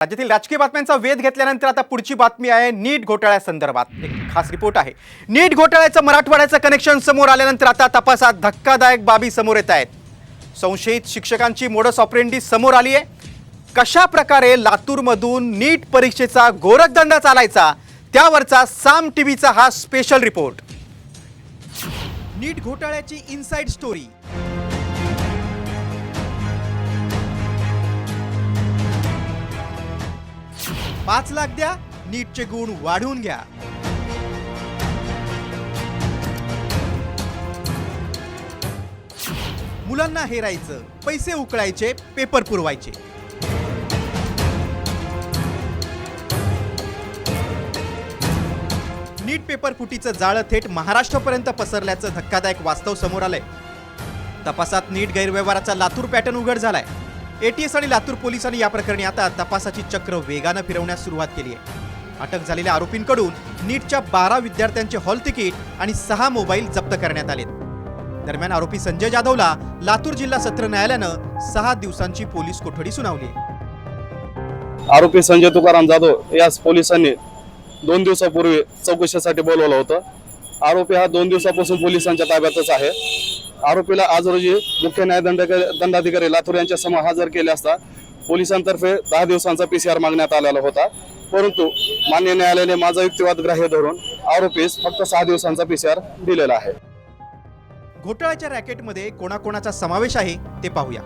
राज्यातील राजकीय बातम्यांचा वेध घेतल्यानंतर आता पुढची बातमी आहे नीट घोटाळ्यासंदर्भात एक खास रिपोर्ट आहे. नीट घोटाळ्याचं मराठवाड्याचं कनेक्शन समोर आल्यानंतर आता तपासात धक्कादायक बाबी समोर येत आहेत. संशयित शिक्षकांची मोडस ऑपरेंडी समोर आली आहे. कशा प्रकारे लातूरमधून नीट परीक्षेचा गोरखधंदा चालायचा? त्यावरचा साम टीव्हीचा हा स्पेशल रिपोर्ट नीट घोटाळ्याची इनसाइड स्टोरी पाच लाख द्या नीटचे गुण वाढवून घ्या. मुलांना हेरायचं पैसे उकळायचे पेपर पुरवायचे. नीट पेपर फुटीचं जाळं थेट महाराष्ट्रापर्यंत पसरल्याचं धक्कादायक वास्तव समोर आलंय. तपासात नीट गैरव्यवहाराचा लातूर पॅटर्न उघड झालाय. एटीएस आणि लातूर पोलिसांनी या प्रकरणी आता तपासाची चक्र वेगानं फिरवण्यास सुरुवात केली आहे. अटक झालेल्या आरोपींकडून नीटच्या बारा विद्यार्थ्यांचे हॉल तिकीट आणि सहा मोबाईल जप्त करण्यात आले दरम्यान आरोपी संजय जाधवला लातूर जिल्हा सत्र न्यायालयानं सहा दिवसांची पोलीस कोठडी सुनावली आरोपी संजय तुकाराम जाधव यास पोलिसांनी दोन दिवसापूर्वी चौकशीसाठी बोलवलं होतं. आरोपी हा दोन दिवसापासून पोलिसांच्या ताब्यातच आहे. आरोपीला आज रोजी मुख्य न्याय दंडाधिकारी लातूर यांच्या समोर हजर केले असता पोलिसांतर्फे दहा दिवसांचा पी सी आर मागण्यात आलेला होता. परंतु मान्य न्यायालयाने माझा युक्तिवाद ग्राह्य धरून आरोपीस फक्त सहा दिवसांचा पी सी आर दिलेला आहे. घोटाळ्याच्या रॅकेटमध्ये कोणाकोणाचा समावेश आहे ते पाहूया.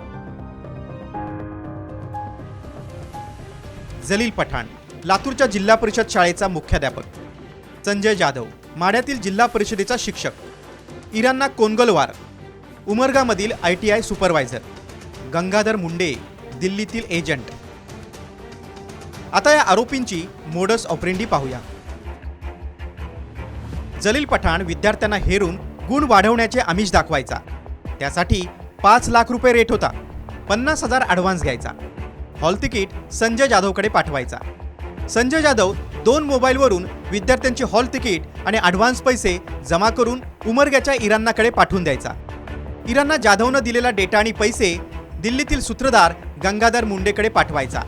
जलील पठाण लातूरच्या जिल्हा परिषद शाळेचा मुख्याध्यापक. संजय जाधव माढ्यातील जिल्हा परिषदेचा शिक्षक. Iranna Kongalwar उमरगामधील I T I supervisor Gangadhar Munde दिल्लीतील एजंट. आता या आरोपींची मोडस ऑपरेंडी पाहूया. जलील पठाण विद्यार्थ्यांना हेरून गुण वाढवण्याचे आमिष दाखवायचा. त्यासाठी पाच लाख रुपये रेट होता. पन्नास हजार ॲडव्हान्स घ्यायचा. हॉल तिकीट संजय जाधवकडे पाठवायचा. संजय जाधव दोन मोबाईलवरून विद्यार्थ्यांचे हॉल तिकीट आणि ॲडव्हान्स पैसे जमा करून उमरग्याच्या इराणाकडे पाठवून द्यायचा. इरांना जाधवनं दिलेला डेटा आणि पैसे दिल्लीतील सूत्रधार गंगाधर मुंडेकडे पाठवायचा.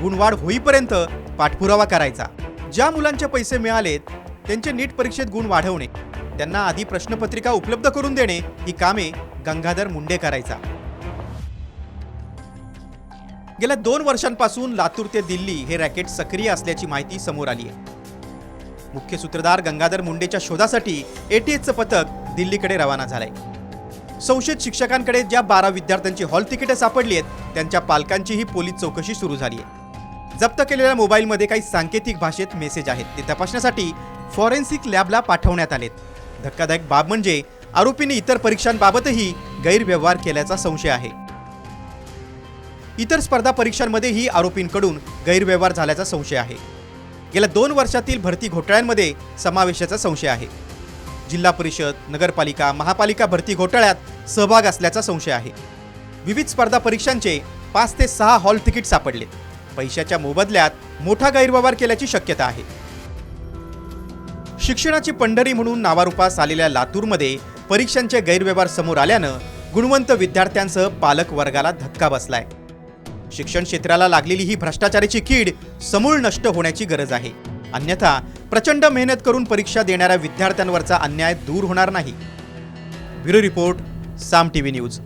गुणवाढ होईपर्यंत पाठपुरावा करायचा. ज्या मुलांचे पैसे मिळालेत त्यांचे नीट परीक्षेत गुण वाढवणे त्यांना आधी प्रश्नपत्रिका उपलब्ध करून देणे ही कामे गंगाधर मुंडे करायचा. गेल्या दोन वर्षांपासून लातूर ते दिल्ली हे रॅकेट सक्रिय असल्याची माहिती समोर आली आहे. मुख्य सूत्रधार गंगाधर मुंडेच्या शोधासाठी एटीएसचं पथक दिल्लीकडे रवाना झालंय. संशयित शिक्षकांकडे ज्या बारा विद्यार्थ्यांची हॉल तिकीटं सापडली आहेत त्यांच्या पालकांचीही पोलीस चौकशी सुरू झाली आहे. जप्त केलेल्या मोबाईलमध्ये काही सांकेतिक भाषेत मेसेज आहेत. ते तपासण्यासाठी फॉरेन्सिक लॅबला पाठवण्यात आलेत. धक्कादायक बाब म्हणजे आरोपींनी इतर परीक्षांबाबतही गैरव्यवहार केल्याचा संशय आहे. इतर स्पर्धा परीक्षांमध्येही आरोपींकडून गैरव्यवहार झाल्याचा संशय आहे. गेल्या दोन वर्षातील भरती घोटाळ्यांमध्ये समावेशाचा संशय आहे. जिल्हा परिषद नगरपालिका महापालिका भरती घोटाळ्यात सहभाग असल्याचा संशय आहे. विविध स्पर्धा परीक्षांचे पाच ते सहा हॉल तिकीट सापडले. पैशाच्या मोबदल्यात मोठा गैरव्यवहार केल्याची शक्यता आहे. शिक्षणाची पंढरी म्हणून नावारूपास आलेल्या लातूरमध्ये परीक्षांचे गैरव्यवहार समोर आल्यानं गुणवंत विद्यार्थ्यांसह पालक वर्गाला धक्का बसलाय. शिक्षण क्षेत्राला लागलेली ही भ्रष्टाचाराची कीड समूळ नष्ट होण्याची गरज आहे. अन्यथा प्रचंड मेहनत करून परीक्षा देणाऱ्या विद्यार्थ्यांवरचा अन्याय दूर होणार नाही. Bureau report Saam TV news.